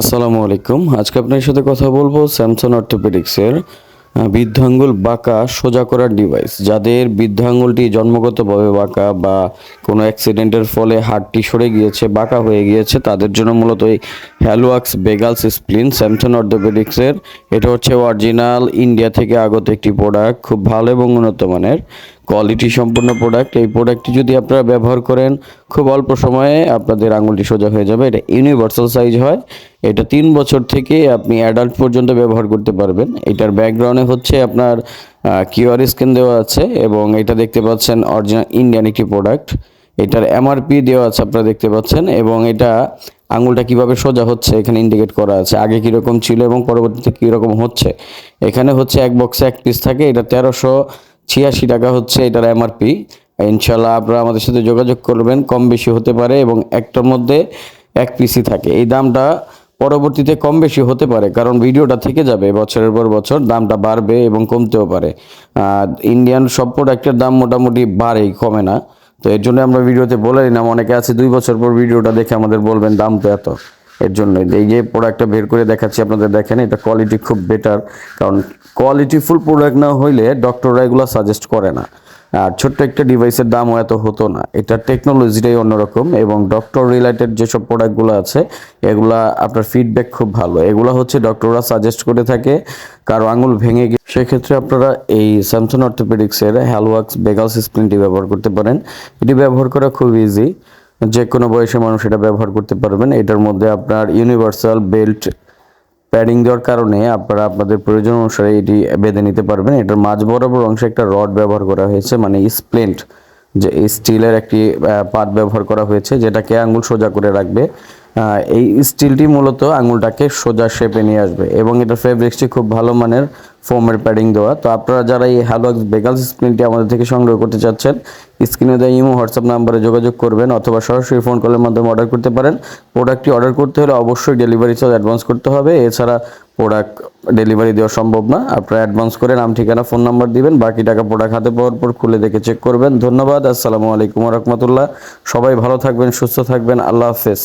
আসসালামু আলাইকুম। আজকে আপনার সাথে কথা বলব স্যামসাং অর্থোপেডিক্সের আহ, বৃদ্ধ আঙ্গুল বাঁকা সোজা করার ডিভাইস যাদের বৃদ্ধ আঙ্গুলটি জন্মগতভাবে বাঁকা বা কোনো অ্যাক্সিডেন্টের ফলে হাড়টি সরে গিয়েছে বাঁকা হয়ে গিয়েছে তাদের জন্য মূলত এই হ্যালোয়াক্স বেগালস স্প্লিন স্যামসাং অর্থোপেডিক্সের। এটা হচ্ছে অরিজিনাল ইন্ডিয়া থেকে আগত একটি প্রোডাক্ট খুব ভালো এবং উন্নত মানের। কোয়ালিটি সম্পূর্ণ প্রোডাক্ট এই প্রোডাক্টটি যদি আপনারা ব্যবহার করেন, খুব অল্প সময়ে আপনাদের আঙুলটি সোজা হয়ে যাবে। এটা ইউনিভার্সাল সাইজ হয়। এটা তিন বছর থেকে আপনি অ্যাডাল্ট পর্যন্ত ব্যবহার করতে পারবেন। এটার ব্যাকগ্রাউন্ডে হচ্ছে আপনার কিউআর স্ক্যান দেওয়া আছে এবং এটা দেখতে পাচ্ছেন অরিজিনাল ইন্ডিয়ান একটি প্রোডাক্ট এটার এমআরপি দেওয়া আছে আপনারা দেখতে পাচ্ছেন এবং এটা আঙুলটা কীভাবে সোজা হচ্ছে এখানে ইন্ডিকেট করা আছে, আগে কীরকম ছিল এবং পরবর্তীতে কীরকম হচ্ছে। এখানে হচ্ছে এক বক্সে এক পিস থাকে, এটা তেরোশো ছিয়াশি টাকা হচ্ছে এটার এমআরপি ইনশাল্লাহ আপনারা আমাদের সাথে যোগাযোগ করবেন, কম বেশি হতে পারে এবং একটার মধ্যে এক পিসি থাকে। এই দামটা পরবর্তীতে কম বেশি হতে পারে, কারণ ভিডিওটা থেকে যাবে বছরের পর বছর, দামটা বাড়বে এবং কমতেও পারে। আর ইন্ডিয়ান সব প্রোডাক্টের দাম মোটামুটি বাড়েই, কমে না। তো এর জন্য আমরা ভিডিওতে বলে দিলাম অনেকে আছে দুই বছর পর ভিডিওটা দেখে আমাদের বলবেন দাম তো এত। এর জন্য এই যে প্রোডাক্টটা বের করে দেখাচ্ছি আপনাদের, দেখেন এটা কোয়ালিটি খুব বেটার কারণ কোয়ালিটিফুল প্রোডাক্ট না হইলে ডক্টররা এগুলো সাজেস্ট করে না। আর ছোট্ট একটা ডিভাইসের দামও এত হতো না। এটা টেকনোলজিটাই অন্যরকম এবং ডক্টর রিলেটেড যেসব প্রোডাক্টগুলো আছে, এগুলা আপনার ফিডব্যাক খুব ভালো। এগুলো হচ্ছে ডক্টররা সাজেস্ট করে থাকে, কারও আঙুল ভেঙে গিয়ে। সেক্ষেত্রে আপনারা এই স্যামসং অর্থোপেডিক্সের হ্যালওয়াক্স বেগালস স্প্রিনটি ব্যবহার করতে পারেন। এটি ব্যবহার করা খুব ইজি যে কোনো বয়সের মানুষ এটা ব্যবহার করতে পারবেন। এটার মধ্যে আপনার ইউনিভার্সাল বেল্ট প্যাডিং দেওয়ার কারণে আপনারা আপনাদের প্রয়োজন অনুসারে এটি বেঁধে নিতে পারবেন। এটার মাঝ বরাবর অংশে একটা রড ব্যবহার করা হয়েছে মানে স্প্লেন্ট যে স্টিলের একটি পাত ব্যবহার করা হয়েছে, যেটাকে আঙুল সোজা করে রাখবে। এই স্টিলটি মূলত আঙুলটাকে সোজা শেপে নিয়ে আসবে এবং এটার ফেব্রিক্সটি খুব ভালো মানের ফোমের প্যাডিং দেওয়া। তো আপনারা যারা এই হ্যালোক্স বেগালস স্ক্রিনটি আমাদের থেকে সংগ্রহ করতে চাচ্ছেন স্ক্রিনে দেওয়া ইমো, হোয়াটসঅ্যাপ নাম্বারে যোগাযোগ করবেন অথবা সরাসরি ফোন কলের মাধ্যমে অর্ডার করতে পারেন। প্রোডাক্টটি অর্ডার করতে হলে অবশ্যই ডেলিভারি চার্জ অ্যাডভান্স করতে হবে। এছাড়া প্রোডাক্ট ডেলিভারি দেওয়া সম্ভব না। আপনারা অ্যাডভান্স করে নাম, ঠিকানা ফোন নাম্বার দিবেন, বাকি টাকা প্রোডাক্ট হাতে পাওয়ার পর খুলে দেখে চেক করবেন। ধন্যবাদ, আসসালামু আলাইকুম রহমতুল্লাহ। সবাই ভালো থাকবেন, সুস্থ থাকবেন। আল্লাহ হাফেজ।